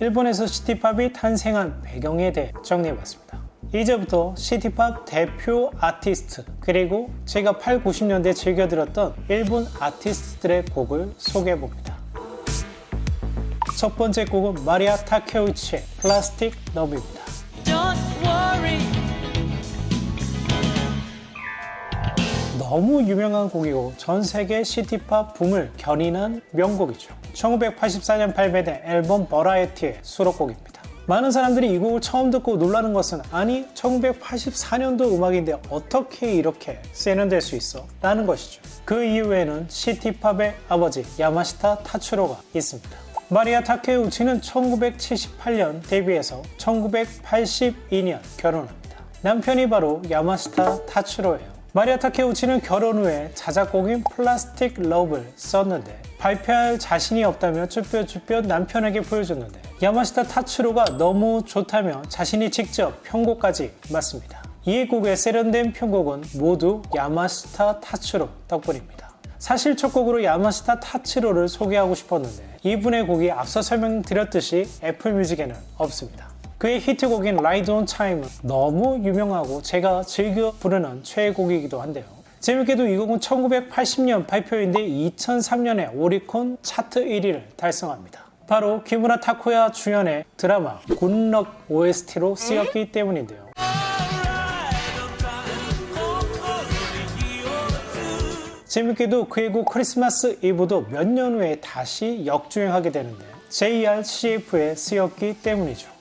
일본에서 시티팝이 탄생한 배경에 대해 정리해봤습니다. 이제부터 시티팝 대표 아티스트 그리고 제가 8, 90년대 즐겨 들었던 일본 아티스트들의 곡을 소개해봅니다. 첫 번째 곡은 마리아 타케우치의 플라스틱 러브입니다. 너무 유명한 곡이고 전 세계 시티팝 붐을 견인한 명곡이죠. 1984년 발매된 앨범 버라이어티의 수록곡입니다. 많은 사람들이 이 곡을 처음 듣고 놀라는 것은 아니 1984년도 음악인데 어떻게 이렇게 세련될 수 있어? 라는 것이죠. 그 이후에는 시티팝의 아버지 야마시타 타츠로가 있습니다. 마리아 타케우치는 1978년 데뷔해서 1982년 결혼합니다. 남편이 바로 야마시타 타츠로예요. 마리아 타케우치는 결혼 후에 자작곡인 플라스틱 러브를 썼는데 발표할 자신이 없다며 쭈뼛쭈뼛 남편에게 보여줬는데 야마시타 타츠로가 너무 좋다며 자신이 직접 편곡까지 맡습니다. 이 곡의 세련된 편곡은 모두 야마시타 타츠로 덕분입니다. 사실 첫 곡으로 야마시타 타츠로를 소개하고 싶었는데 이분의 곡이 앞서 설명드렸듯이 애플 뮤직에는 없습니다. 그의 히트곡인 Ride on Time은 너무 유명하고 제가 즐겨 부르는 최애곡이기도 한데요. 재밌게도 이 곡은 1980년 발표인데 2003년에 오리콘 차트 1위를 달성합니다. 바로 기무라 타코야 주연의 드라마 굿럭 OST로 쓰였기 때문인데요. 재밌게도 그의 곡 크리스마스 이브도 몇 년 후에 다시 역주행하게 되는데 JRCF에 쓰였기 때문이죠.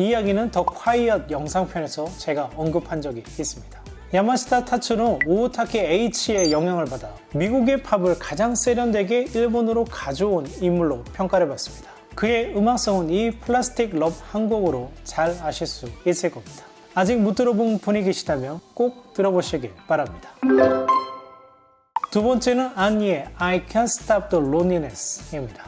이 이야기는 더 콰이엇 영상편에서 제가 언급한 적이 있습니다. 야마시타 타츠는 오타키 H의 영향을 받아 미국의 팝을 가장 세련되게 일본으로 가져온 인물로 평가를 받습니다. 그의 음악성은 이 플라스틱 러브 한 곡으로 잘 아실 수 있을 겁니다. 아직 못 들어본 분이 계시다면 꼭 들어보시길 바랍니다. 두 번째는 안니의 I Can't Stop the Loneliness입니다.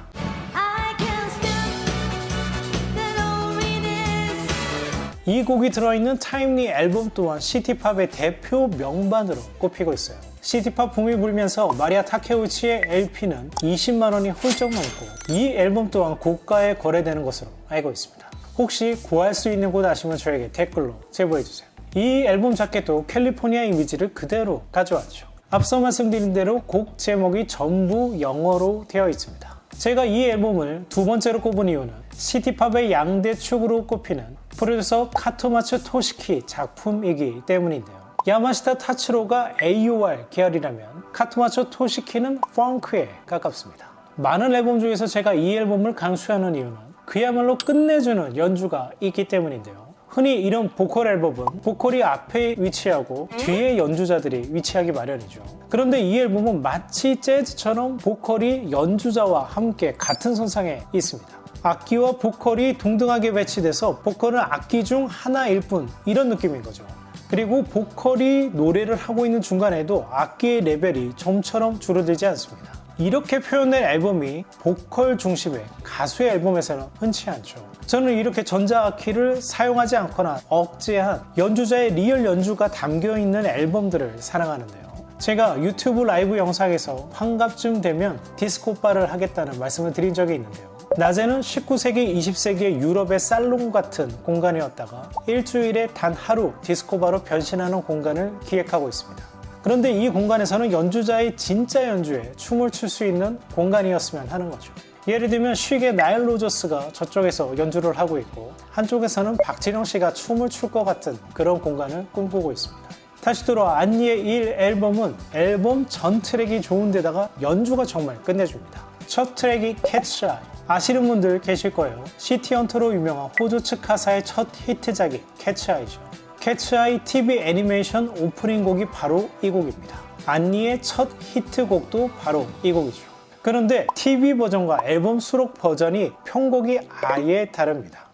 이 곡이 들어있는 타임리 앨범 또한 시티팝의 대표 명반으로 꼽히고 있어요. 시티팝 붐이 불면서 마리아 타케우치의 LP는 20만 원이 훌쩍 넘고 이 앨범 또한 고가에 거래되는 것으로 알고 있습니다. 혹시 구할 수 있는 곳 아시면 저에게 댓글로 제보해주세요. 이 앨범 자켓도 캘리포니아 이미지를 그대로 가져왔죠. 앞서 말씀드린 대로 곡 제목이 전부 영어로 되어 있습니다. 제가 이 앨범을 두 번째로 꼽은 이유는 시티팝의 양대 축으로 꼽히는 프로듀서 카토마츠 토시키 작품이기 때문인데요. 야마시타 타츠로가 AOR 계열이라면 카토마츠 토시키는 펑크에 가깝습니다. 많은 앨범 중에서 제가 이 앨범을 강추하는 이유는 그야말로 끝내주는 연주가 있기 때문인데요. 흔히 이런 보컬 앨범은 보컬이 앞에 위치하고 뒤에 연주자들이 위치하기 마련이죠. 그런데 이 앨범은 마치 재즈처럼 보컬이 연주자와 함께 같은 선상에 있습니다. 악기와 보컬이 동등하게 배치돼서 보컬은 악기 중 하나일 뿐 이런 느낌인 거죠. 그리고 보컬이 노래를 하고 있는 중간에도 악기의 레벨이 점처럼 줄어들지 않습니다. 이렇게 표현된 앨범이 보컬 중심의 가수의 앨범에서는 흔치 않죠. 저는 이렇게 전자악기를 사용하지 않거나 억제한 연주자의 리얼 연주가 담겨 있는 앨범들을 사랑하는데요. 제가 유튜브 라이브 영상에서 환갑쯤 되면 디스코바를 하겠다는 말씀을 드린 적이 있는데요. 낮에는 19세기, 20세기의 유럽의 살롱 같은 공간이었다가 일주일에 단 하루 디스코바로 변신하는 공간을 기획하고 있습니다. 그런데 이 공간에서는 연주자의 진짜 연주에 춤을 출 수 있는 공간이었으면 하는 거죠. 예를 들면 쉬게 나일 로저스가 저쪽에서 연주를 하고 있고 한쪽에서는 박진영 씨가 춤을 출 것 같은 그런 공간을 꿈꾸고 있습니다. 다시 돌아와 안니의 1 앨범은 앨범 전 트랙이 좋은데다가 연주가 정말 끝내줍니다. 첫 트랙이 캐츠아이 아시는 분들 계실 거예요. 시티 헌터로 유명한 호주 측 가사의 첫 히트작이 캐츠아이죠. 캐츠아이 TV 애니메이션 오프닝 곡이 바로 이 곡입니다. 안니의 첫 히트곡도 바로 이 곡이죠. 그런데 TV 버전과 앨범 수록 버전이 편곡이 아예 다릅니다.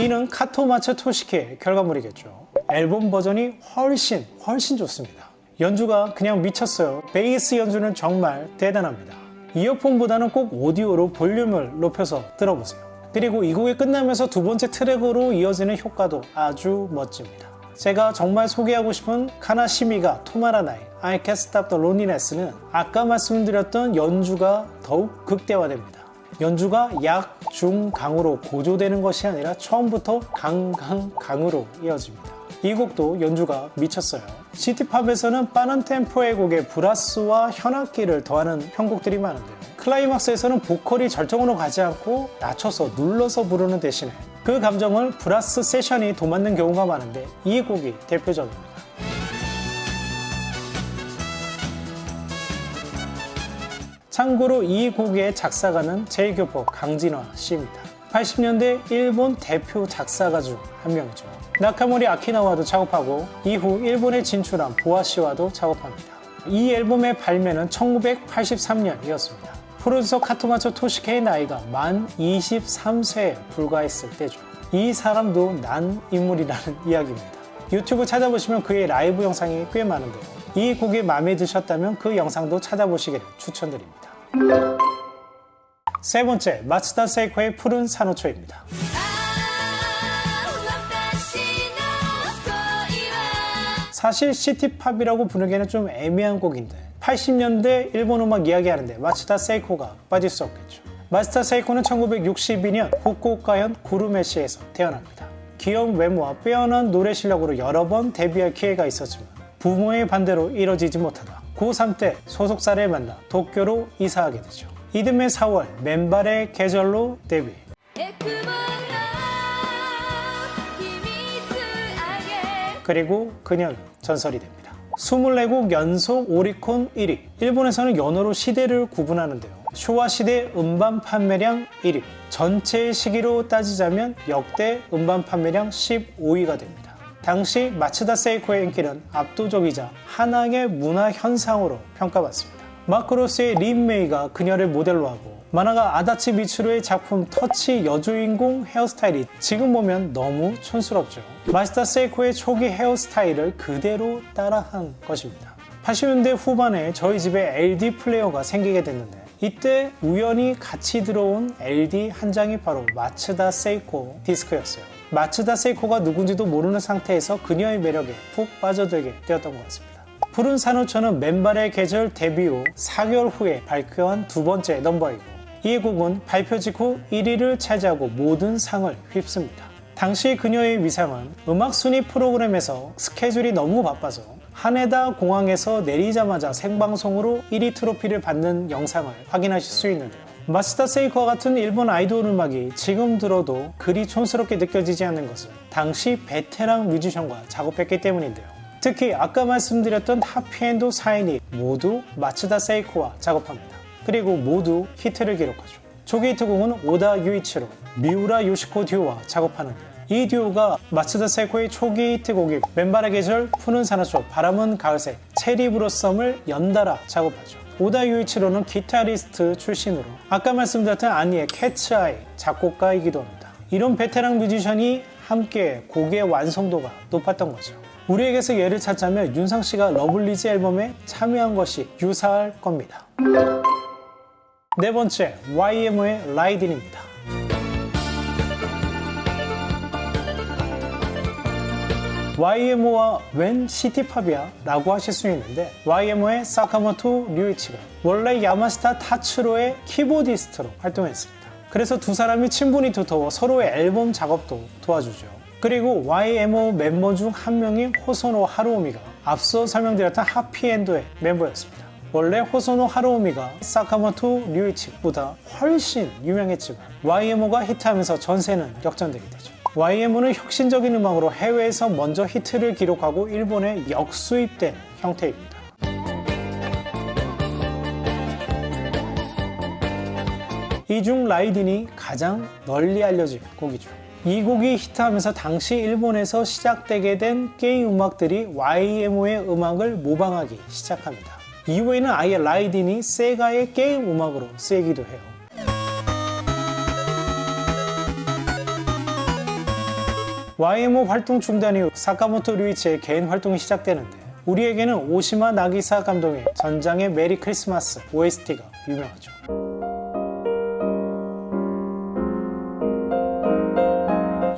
이는 카토마츠 토시키의 결과물이겠죠. 앨범 버전이 훨씬 훨씬 좋습니다. 연주가 그냥 미쳤어요. 베이스 연주는 정말 대단합니다. 이어폰보다는 꼭 오디오로 볼륨을 높여서 들어보세요. 그리고 이 곡이 끝나면서 두 번째 트랙으로 이어지는 효과도 아주 멋집니다. 제가 정말 소개하고 싶은 카나시미가 토마라나의 I Can't Stop the Loneliness는 아까 말씀드렸던 연주가 더욱 극대화됩니다. 연주가 약, 중, 강으로 고조되는 것이 아니라 처음부터 강, 강, 강으로 이어집니다. 이 곡도 연주가 미쳤어요. 시티팝에서는 빠른 템포의 곡에 브라스와 현악기를 더하는 편곡들이 많은데요. 클라이막스에서는 보컬이 절정으로 가지 않고 낮춰서 눌러서 부르는 대신에 그 감정을 브라스 세션이 도맡는 경우가 많은데 이 곡이 대표적입니다. 참고로 이 곡의 작사가는 제이교포 강진화 씨입니다. 80년대 일본 대표 작사가 중 한 명이죠. 나카모리 아키나와도 작업하고 이후 일본에 진출한 보아 씨와도 작업합니다. 이 앨범의 발매는 1983년이었습니다. 프로듀서 카토마초 토시케이 나이가 만 23세에 불과했을 때죠. 이 사람도 난 인물이라는 이야기입니다. 유튜브 찾아보시면 그의 라이브 영상이 꽤 많은데요. 이 곡이 마음에 드셨다면 그 영상도 찾아보시기를 추천드립니다. 세 번째, 마츠다 세이코의 푸른 산호초입니다. 사실 시티팝이라고 부르기에는 좀 애매한 곡인데 80년대 일본 음악 이야기하는데 마츠다 세이코가 빠질 수 없겠죠. 마츠다 세이코는 1962년 후쿠오카현 구르메시에서 태어납니다. 귀여운 외모와 빼어난 노래 실력으로 여러 번 데뷔할 기회가 있었지만 부모의 반대로 이뤄지지 못하다 고3 때 소속사를 만나 도쿄로 이사하게 되죠. 이듬해 4월 맨발의 계절로 데뷔. 그리고 그녀는 전설이 됩니다. 24곡 연속 오리콘 1위. 일본에서는 연어로 시대를 구분하는데요. 쇼와 시대 음반 판매량 1위. 전체 시기로 따지자면 역대 음반 판매량 15위가 됩니다. 당시 마츠다 세이코의 인기는 압도적이자 하나의 문화 현상으로 평가받습니다. 마크로스의 린메이가 그녀를 모델로 하고 만화가 아다치 미츠루의 작품 터치 여주인공 헤어스타일이 지금 보면 너무 촌스럽죠. 마스터 세이코의 초기 헤어스타일을 그대로 따라한 것입니다. 80년대 후반에 저희 집에 LD 플레이어가 생기게 됐는데 이때 우연히 같이 들어온 LD 한 장이 바로 마츠다 세이코 디스크였어요. 마츠다 세이코가 누군지도 모르는 상태에서 그녀의 매력에 푹 빠져들게 되었던 것 같습니다. 푸른 산호초는 맨발의 계절 데뷔 후 4개월 후에 발표한 두 번째 넘버이고 이 곡은 발표 직후 1위를 차지하고 모든 상을 휩습니다. 당시 그녀의 위상은 음악 순위 프로그램에서 스케줄이 너무 바빠서 하네다 공항에서 내리자마자 생방송으로 1위 트로피를 받는 영상을 확인하실 수 있는데요. 마스터 세이코와 같은 일본 아이돌 음악이 지금 들어도 그리 촌스럽게 느껴지지 않는 것은 당시 베테랑 뮤지션과 작업했기 때문인데요. 특히 아까 말씀드렸던 하피엔도 사인이 모두 마츠다 세이코와 작업합니다. 그리고 모두 히트를 기록하죠. 초기 히트곡은 오다 유이치로 미우라 요시코 듀오와 작업하는데 이 듀오가 마츠다 세이코의 초기 히트곡이 맨발의 계절, 푸는 산호초, 바람은 가을색, 체리 브로썸을 연달아 작업하죠. 오다 유이치로는 기타리스트 출신으로 아까 말씀드렸던 아니의 캐츠아이 작곡가이기도 합니다. 이런 베테랑 뮤지션이 함께 곡의 완성도가 높았던 거죠. 우리에게서 예를 찾자면 윤상 씨가 러블리즈 앨범에 참여한 것이 유사할 겁니다. 네 번째, YMO의 라이딘입니다. YMO와 웬 시티팝이야? 라고 하실 수 있는데 YMO의 사카모토 류이치가 원래 야마시타 타츠로의 키보디스트로 활동했습니다. 그래서 두 사람이 친분이 두터워 서로의 앨범 작업도 도와주죠. 그리고 YMO 멤버 중 한 명인 호소노 하루오미가 앞서 설명드렸던 하피엔도의 멤버였습니다. 원래 호소노 하루오미가 사카모토 류이치보다 훨씬 유명했지만 YMO가 히트하면서 전세는 역전되게 되죠. YMO는 혁신적인 음악으로 해외에서 먼저 히트를 기록하고 일본에 역수입된 형태입니다. 이중 라이딘이 가장 널리 알려진 곡이죠. 이 곡이 히트하면서 당시 일본에서 시작되게 된 게임 음악들이 YMO의 음악을 모방하기 시작합니다. 이후에는 아예 라이딘이 세가의 게임 음악으로 쓰이기도 해요. YMO 활동 중단 이후 사카모토 류이치의 개인 활동이 시작되는데 우리에게는 오시마 나기사 감독의 전장의 메리 크리스마스 OST가 유명하죠.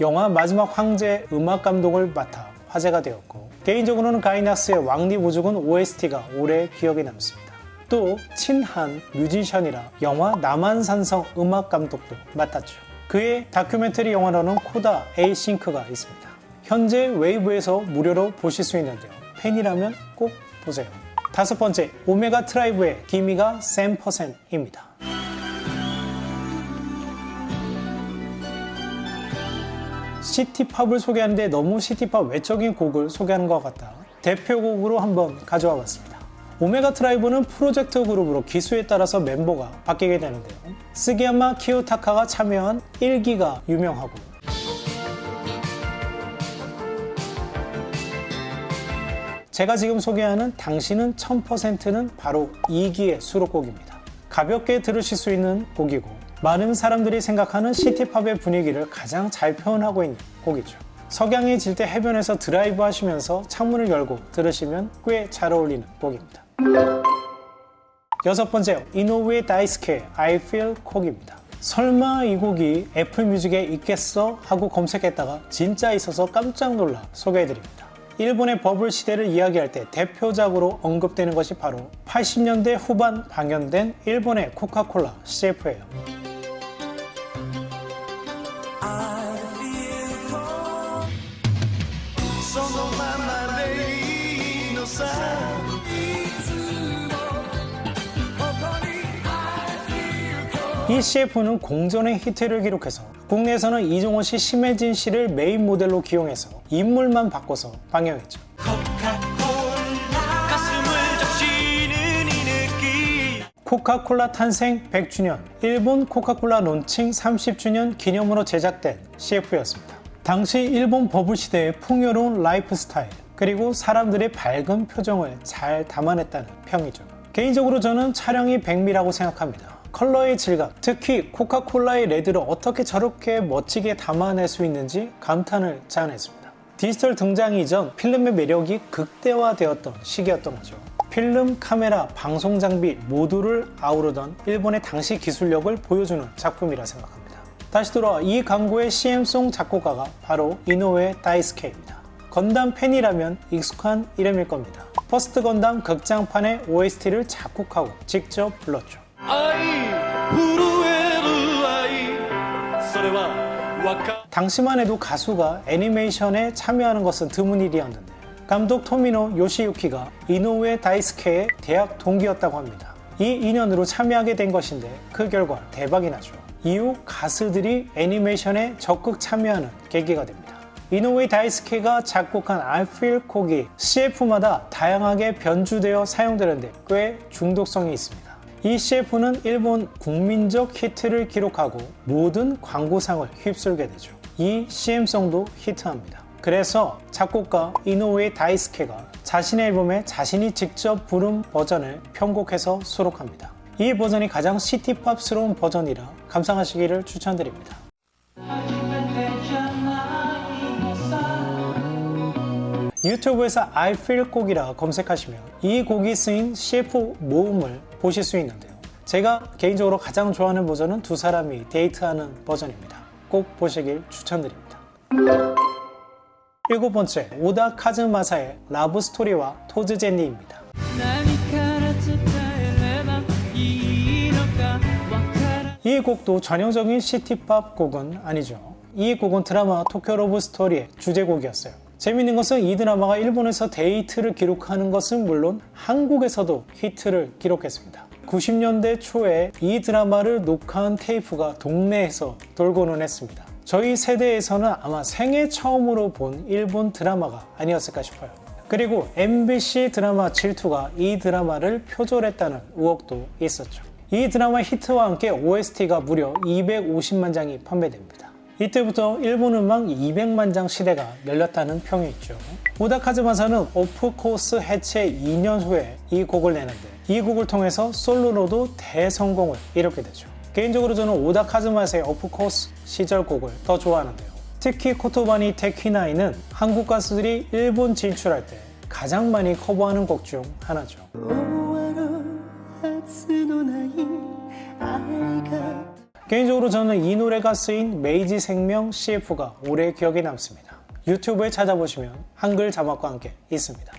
영화 마지막 황제 음악 감독을 맡아 화제가 되었고 개인적으로는 가이나스의 왕리 보죽은 OST가 오래 기억에 남습니다. 또 친한 뮤지션이라 영화 남한산성 음악 감독도 맡았죠. 그의 다큐멘터리 영화로는 코다 에이싱크가 있습니다. 현재 웨이브에서 무료로 보실 수 있는데요. 팬이라면 꼭 보세요. 다섯 번째, 오메가 트라이브의 기미가 샘퍼센입니다. 시티팝을 소개하는데 너무 시티팝 외적인 곡을 소개하는 것 같다. 대표곡으로 한번 가져와 봤습니다. 오메가 트라이브는 프로젝트 그룹으로 기수에 따라서 멤버가 바뀌게 되는데요. 스기야마 키요타카가 참여한 1기가 유명하고 제가 지금 소개하는 당신은 1000%는 바로 2기의 수록곡입니다. 가볍게 들으실 수 있는 곡이고 많은 사람들이 생각하는 시티팝의 분위기를 가장 잘 표현하고 있는 곡이죠. 석양이 질 때 해변에서 드라이브 하시면서 창문을 열고 들으시면 꽤 잘 어울리는 곡입니다. 여섯 번째, 이노우의 다이스케 I Feel 콕입니다. 설마 이 곡이 애플 뮤직에 있겠어? 하고 검색했다가 진짜 있어서 깜짝 놀라 소개해드립니다. 일본의 버블 시대를 이야기할 때 대표작으로 언급되는 것이 바로 80년대 후반 방영된 일본의 코카콜라 CF예요. 이 CF는 공전의 히트를 기록해서 국내에서는 이종원 씨, 심혜진 씨를 메인 모델로 기용해서 인물만 바꿔서 방영했죠. 코카콜라 탄생 100주년, 일본 코카콜라 론칭 30주년 기념으로 제작된 CF였습니다. 당시 일본 버블 시대의 풍요로운 라이프 스타일, 그리고 사람들의 밝은 표정을 잘 담아냈다는 평이죠. 개인적으로 저는 촬영이 백미라고 생각합니다. 컬러의 질감, 특히 코카콜라의 레드를 어떻게 저렇게 멋지게 담아낼 수 있는지 감탄을 자아냈습니다. 디지털 등장 이전 필름의 매력이 극대화되었던 시기였던 거죠. 필름, 카메라, 방송 장비 모두를 아우르던 일본의 당시 기술력을 보여주는 작품이라 생각합니다. 다시 돌아와 이 광고의 CM송 작곡가가 바로 이노우에 다이스케입니다. 건담 팬이라면 익숙한 이름일 겁니다. 퍼스트 건담 극장판의 OST를 작곡하고 직접 불렀죠. 愛震 당시만 해도 가수가 애니메이션에 참여하는 것은 드문 일이었는데 감독 토미노 요시유키가 이노우에 다이스케의 대학 동기였다고 합니다. 이 인연으로 참여하게 된 것인데 그 결과 대박이 나죠. 이후 가수들이 애니메이션에 적극 참여하는 계기가 됩니다. 이노우에 다이스케가 작곡한 I Feel 곡이 CF마다 다양하게 변주되어 사용되는데 꽤 중독성이 있습니다. 이 CF는 일본 국민적 히트를 기록하고 모든 광고상을 휩쓸게 되죠. 이 CM송도 히트합니다. 그래서 작곡가 이노우에 다이스케가 자신의 앨범에 자신이 직접 부른 버전을 편곡해서 수록합니다. 이 버전이 가장 시티팝스러운 버전이라 감상하시기를 추천드립니다. 유튜브에서 I Feel 곡이라 검색하시면 이 곡이 쓰인 CF 모음을 보실 수 있는데요. 제가 개인적으로 가장 좋아하는 버전은 두 사람이 데이트하는 버전입니다. 꼭 보시길 추천드립니다. 일곱 번째, 오다 카즈마사의 라브 스토리와 토즈제니입니다. 이 곡도 전형적인 시티팝 곡은 아니죠. 이 곡은 드라마 토쿄 로브스토리의 주제곡이었어요. 재밌는 것은 이 드라마가 일본에서 데이트를 기록하는 것은 물론 한국에서도 히트를 기록했습니다. 90년대 초에 이 드라마를 녹화한 테이프가 동네에서 돌고는 했습니다. 저희 세대에서는 아마 생애 처음으로 본 일본 드라마가 아니었을까 싶어요. 그리고 MBC 드라마 질투가 이 드라마를 표절했다는 의혹도 있었죠. 이 드라마 히트와 함께 OST가 무려 250만 장이 판매됩니다. 이때부터 일본 음악 200만 장 시대가 열렸다는 평이 있죠. 오다카즈마사는 오프코스 해체 2년 후에 이 곡을 내는데 이 곡을 통해서 솔로로도 대성공을 이뤘게 되죠. 개인적으로 저는 오다카즈마사의 오프코스 시절 곡을 더 좋아하는데요. 특히 코토바니 테키나이는 한국 가수들이 일본 진출할 때 가장 많이 커버하는 곡 중 하나죠. 개인적으로 저는 이 노래가 쓰인 메이지 생명 CF가 오래 기억에 남습니다. 유튜브에 찾아보시면 한글 자막과 함께 있습니다.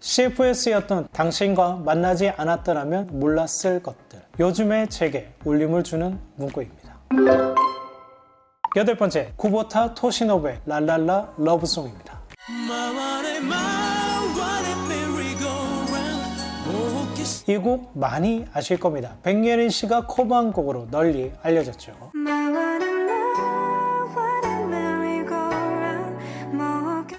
CF에 쓰였던 당신과 만나지 않았더라면 몰랐을 것들. 요즘의 책에 울림을 주는 문구입니다. 여덟 번째, 쿠보타 토시노베 랄랄라 러브송입니다. 이 곡 많이 아실 겁니다. 백예린 씨가 커버한 곡으로 널리 알려졌죠.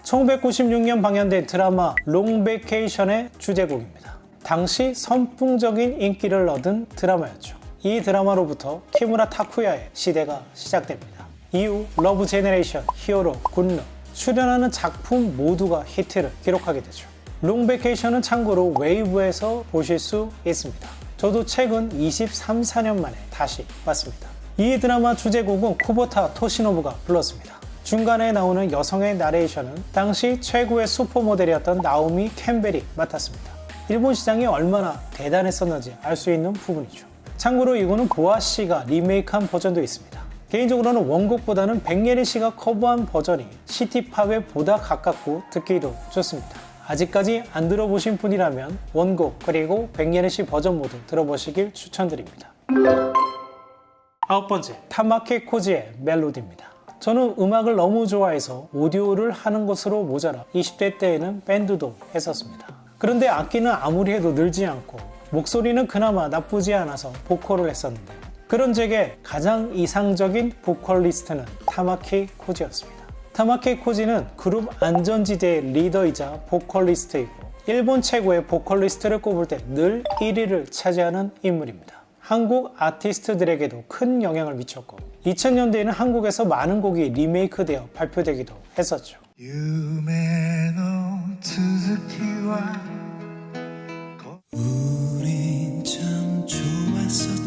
1996년 방영된 드라마 롱베케이션의 주제곡입니다. 당시 선풍적인 인기를 얻은 드라마였죠. 이 드라마로부터 키무라 타쿠야의 시대가 시작됩니다. 이후 러브 제네레이션, 히어로, 굿루 출연하는 작품 모두가 히트를 기록하게 되죠. 롱베케이션은 참고로 웨이브에서 보실 수 있습니다. 저도 최근 23, 4년 만에 다시 봤습니다. 이 드라마 주제곡은 쿠보타 토시노부가 불렀습니다. 중간에 나오는 여성의 나레이션은 당시 최고의 슈퍼모델이었던 나오미 캠벨이 맡았습니다. 일본 시장이 얼마나 대단했었는지 알 수 있는 부분이죠. 참고로 이거는 보아 씨가 리메이크한 버전도 있습니다. 개인적으로는 원곡보다는 백예리 씨가 커버한 버전이 시티팝에 보다 가깝고 듣기도 좋습니다. 아직까지 안 들어보신 분이라면 원곡 그리고 백예리 씨 버전 모두 들어보시길 추천드립니다. 아홉 번째, 타마케 코지의 멜로디입니다. 저는 음악을 너무 좋아해서 오디오를 하는 것으로 모자라 20대 때에는 밴드도 했었습니다. 그런데 악기는 아무리 해도 늘지 않고 목소리는 그나마 나쁘지 않아서 보컬을 했었는데 그런 제게 가장 이상적인 보컬리스트는 타마키 코지였습니다. 타마키 코지는 그룹 안전지대의 리더이자 보컬리스트이고 일본 최고의 보컬리스트를 꼽을 때 늘 1위를 차지하는 인물입니다. 한국 아티스트들에게도 큰 영향을 미쳤고 2000년대에는 한국에서 많은 곡이 리메이크되어 발표되기도 했었죠. 우린 참 좋았었죠.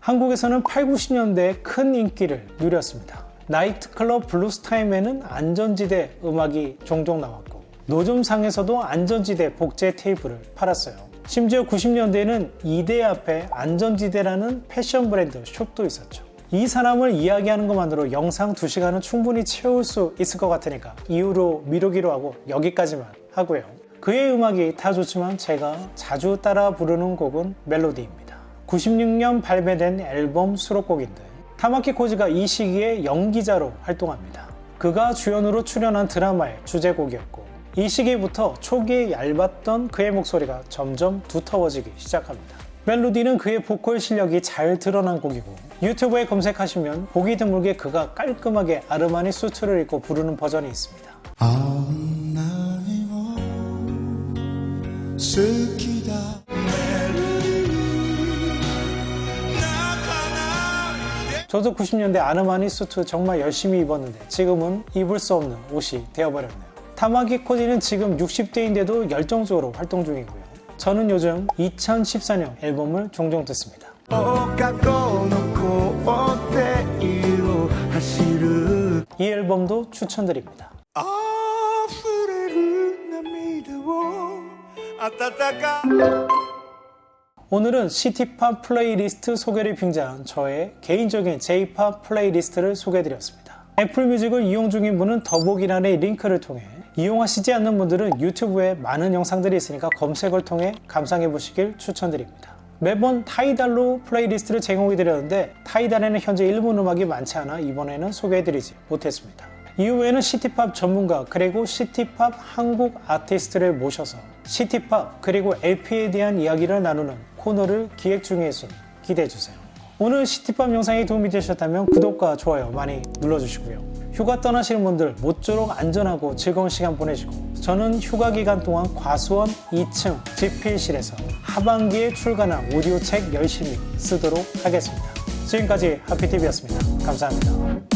한국에서는 8, 90년대에 큰 인기를 누렸습니다. 나이트클럽 블루스타임에는 안전지대 음악이 종종 나왔고 노점상에서도 안전지대 복제 테이프를 팔았어요. 심지어 90년대에는 이대 앞에 안전지대라는 패션 브랜드 숍도 있었죠. 이 사람을 이야기하는 것만으로 영상 2시간은 충분히 채울 수 있을 것 같으니까 이후로 미루기로 하고 여기까지만 하고요. 그의 음악이 다 좋지만 제가 자주 따라 부르는 곡은 멜로디입니다. 96년 발매된 앨범 수록곡인데 타마키 코지가 이 시기에 연기자로 활동합니다. 그가 주연으로 출연한 드라마의 주제곡이었고 이 시기부터 초기에 얇았던 그의 목소리가 점점 두터워지기 시작합니다. 멜로디는 그의 보컬 실력이 잘 드러난 곡이고 유튜브에 검색하시면 보기 드물게 그가 깔끔하게 아르마니 수트를 입고 부르는 버전이 있습니다. 저도 90년대 아르마니 수트 정말 열심히 입었는데 지금은 입을 수 없는 옷이 되어버렸네요. 타마기 코디는 지금 60대인데도 열정적으로 활동 중이고요. 저는 요즘 2014년 앨범을 종종 듣습니다. 이 앨범도 추천드립니다. 오늘은 시티팝 플레이리스트 소개를 빙자한 저의 개인적인 J팝 플레이리스트를 소개해드렸습니다. 애플뮤직을 이용 중인 분은 더보기란의 링크를 통해 이용하시지 않는 분들은 유튜브에 많은 영상들이 있으니까 검색을 통해 감상해 보시길 추천드립니다. 매번 타이달로 플레이리스트를 제공해 드렸는데 타이달에는 현재 일본 음악이 많지 않아 이번에는 소개해 드리지 못했습니다. 이후에는 시티팝 전문가 그리고 시티팝 한국 아티스트를 모셔서 시티팝 그리고 LP에 대한 이야기를 나누는 코너를 기획 중에 있으니 기대해 주세요. 오늘 시티팝 영상이 도움이 되셨다면 구독과 좋아요 많이 눌러주시고요. 휴가 떠나시는 분들 모쪼록 안전하고 즐거운 시간 보내시고 저는 휴가 기간 동안 과수원 2층 집필실에서 하반기에 출간한 오디오 책 열심히 쓰도록 하겠습니다. 지금까지 하피TV였습니다. 감사합니다.